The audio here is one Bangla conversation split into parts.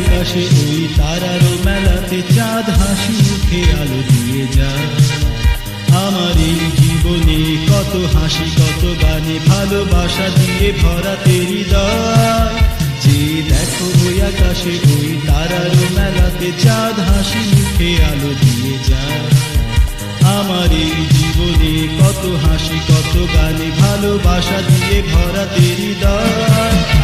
আকাশে ওই তারার মেলাতে চাঁদ হাসি মুখে আলো দিয়ে যায়। আমার এই জীবনে কত হাসি, কত গানে ভালোবাসা দিয়ে ভরা তেরি যে দেখো ওই আকাশে ওই তারার মেলাতে চাঁদ হাসি মুখে আলো দিয়ে যায়। আমার এই জীবনে কত হাসি, কত গানে ভালোবাসা দিয়ে ভরা তেরি হৃদয়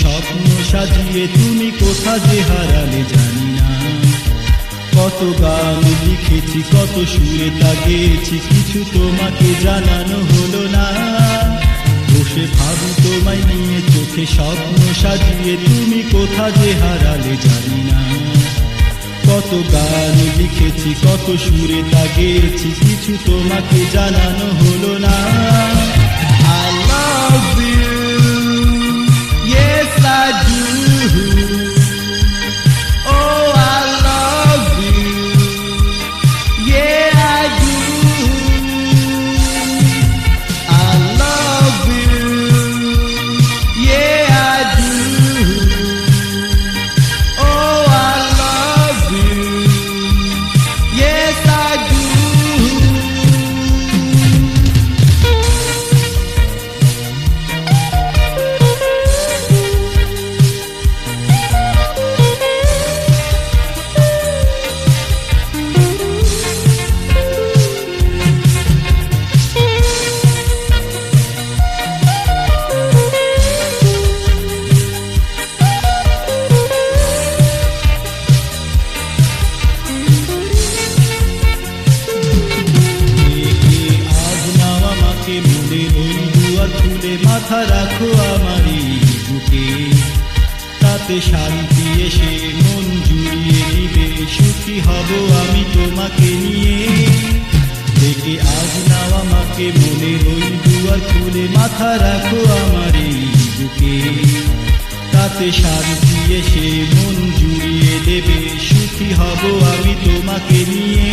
স্বপ্ন সাজিয়ে তুমি কোথা যে হারালে জানি না। কত গান লিখেছি, কত সুরে তা গেয়েছি, কিছু তোমাকে জানানো হলো না। বসে ভাবি তোমায় নিয়ে চোখে স্বপ্ন সাজিয়ে তুমি কোথা যে হারালে জানি না। কত গান লিখেছি, কত সুরে তা গেয়েছি, কিছু তোমাকে জানানো হলো না। মাথা রাখো আমার বুকে। তাতে শান্তি এসে মন জুড়িয়ে দিবে। সুখী হব আমি তোমাকে নিয়ে। দেখে আজ নাও আমাকে মনে ওই দুয়ার খুলে মাথা রাখো আমার বুকে। তাতে শান্তি এসে মন জুড়িয়ে দেবে। সুখী হব আমি তোমাকে নিয়ে।